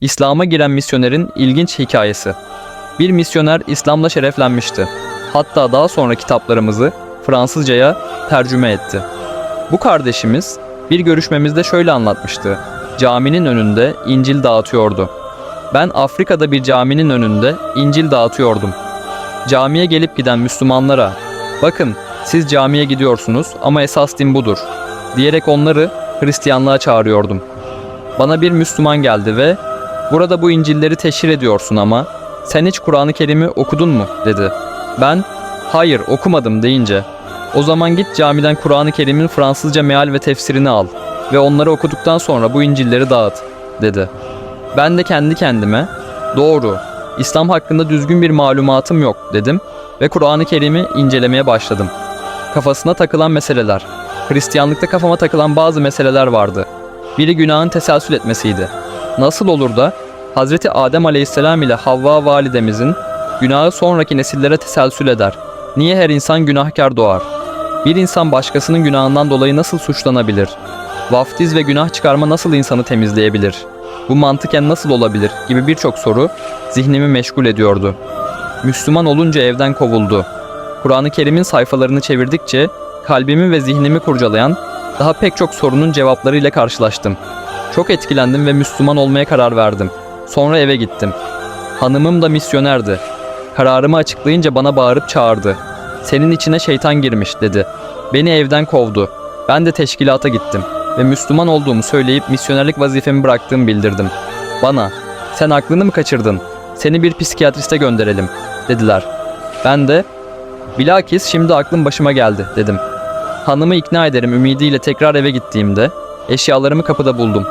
İslam'a giren misyonerin ilginç hikayesi. Bir misyoner İslam'la şereflenmişti. Hatta daha sonra kitaplarımızı Fransızcaya tercüme etti. Bu kardeşimiz bir görüşmemizde şöyle anlatmıştı. Caminin önünde İncil dağıtıyordu. Ben Afrika'da bir caminin önünde İncil dağıtıyordum. Camiye gelip giden Müslümanlara, bakın siz camiye gidiyorsunuz ama esas din budur diyerek onları Hristiyanlığa çağırıyordum. Bana bir Müslüman geldi ve burada bu İncil'leri teşhir ediyorsun ama sen hiç Kur'an-ı Kerim'i okudun mu dedi. Ben hayır okumadım deyince o zaman git camiden Kur'an-ı Kerim'in Fransızca meal ve tefsirini al ve onları okuduktan sonra bu İncil'leri dağıt dedi. Ben de kendi kendime doğru İslam hakkında düzgün bir malumatım yok dedim ve Kur'an-ı Kerim'i incelemeye başladım. Kafasına takılan meseleler, Hristiyanlıkta kafama takılan bazı meseleler vardı. Biri günahın teselsül etmesiydi. Nasıl olur da Hazreti Adem Aleyhisselam ile Havva validemizin günahı sonraki nesillere teselsül eder? Niye her insan günahkar doğar? Bir insan başkasının günahından dolayı nasıl suçlanabilir? Vaftiz ve günah çıkarma nasıl insanı temizleyebilir? Bu mantıken nasıl olabilir gibi birçok soru zihnimi meşgul ediyordu. Müslüman olunca evden kovuldu. Kur'an-ı Kerim'in sayfalarını çevirdikçe kalbimi ve zihnimi kurcalayan daha pek çok sorunun cevaplarıyla karşılaştım. Çok etkilendim ve Müslüman olmaya karar verdim. Sonra eve gittim. Hanımım da misyonerdi. Kararımı açıklayınca bana bağırıp çağırdı. Senin içine şeytan girmiş dedi. Beni evden kovdu. Ben de teşkilata gittim ve Müslüman olduğumu söyleyip misyonerlik vazifemi bıraktığımı bildirdim. Bana, sen aklını mı kaçırdın? Seni bir psikiyatriste gönderelim, dediler. Ben de, bilakis şimdi aklım başıma geldi, dedim. Hanımı ikna ederim ümidiyle tekrar eve gittiğimde, eşyalarımı kapıda buldum.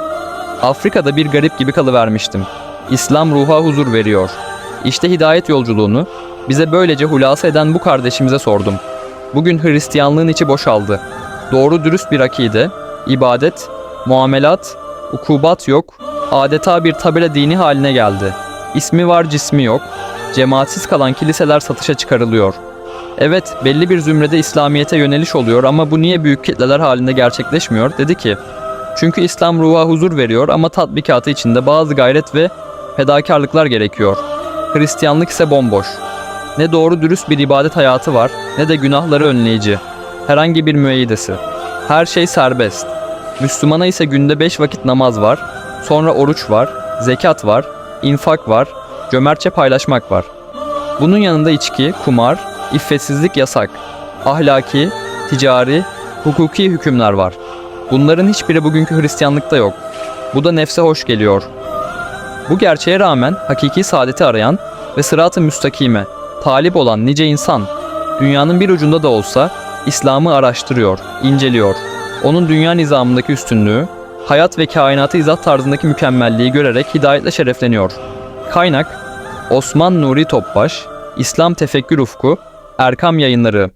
Afrika'da bir garip gibi kalıvermiştim. İslam ruha huzur veriyor. İşte hidayet yolculuğunu bize böylece hulasa eden bu kardeşimize sordum. Bugün Hristiyanlığın içi boşaldı. Doğru dürüst bir akide, ibadet, muamelat, ukubat yok, adeta bir tabela dini haline geldi. İsmi var cismi yok, cemaatsiz kalan kiliseler satışa çıkarılıyor. Evet belli bir zümrede İslamiyet'e yöneliş oluyor ama bu niye büyük kitleler halinde gerçekleşmiyor dedi ki. Çünkü İslam ruha huzur veriyor ama tatbikatı içinde bazı gayret ve fedakarlıklar gerekiyor. Hristiyanlık ise bomboş. Ne doğru dürüst bir ibadet hayatı var ne de günahları önleyici. Herhangi bir müeyyidesi. Her şey serbest. Müslümana ise günde beş vakit namaz var, sonra oruç var, zekat var, infak var, cömertçe paylaşmak var. Bunun yanında içki, kumar, iffetsizlik yasak. Ahlaki, ticari, hukuki hükümler var. Bunların hiçbiri bugünkü Hristiyanlıkta yok. Bu da nefse hoş geliyor. Bu gerçeğe rağmen hakiki saadeti arayan ve sırat-ı müstakime talip olan nice insan, dünyanın bir ucunda da olsa İslam'ı araştırıyor, inceliyor. Onun dünya nizamındaki üstünlüğü, hayat ve kainatı izah tarzındaki mükemmelliği görerek hidayetle şerefleniyor. Kaynak Osman Nuri Topbaş, İslam Tefekkür Ufku, Erkam Yayınları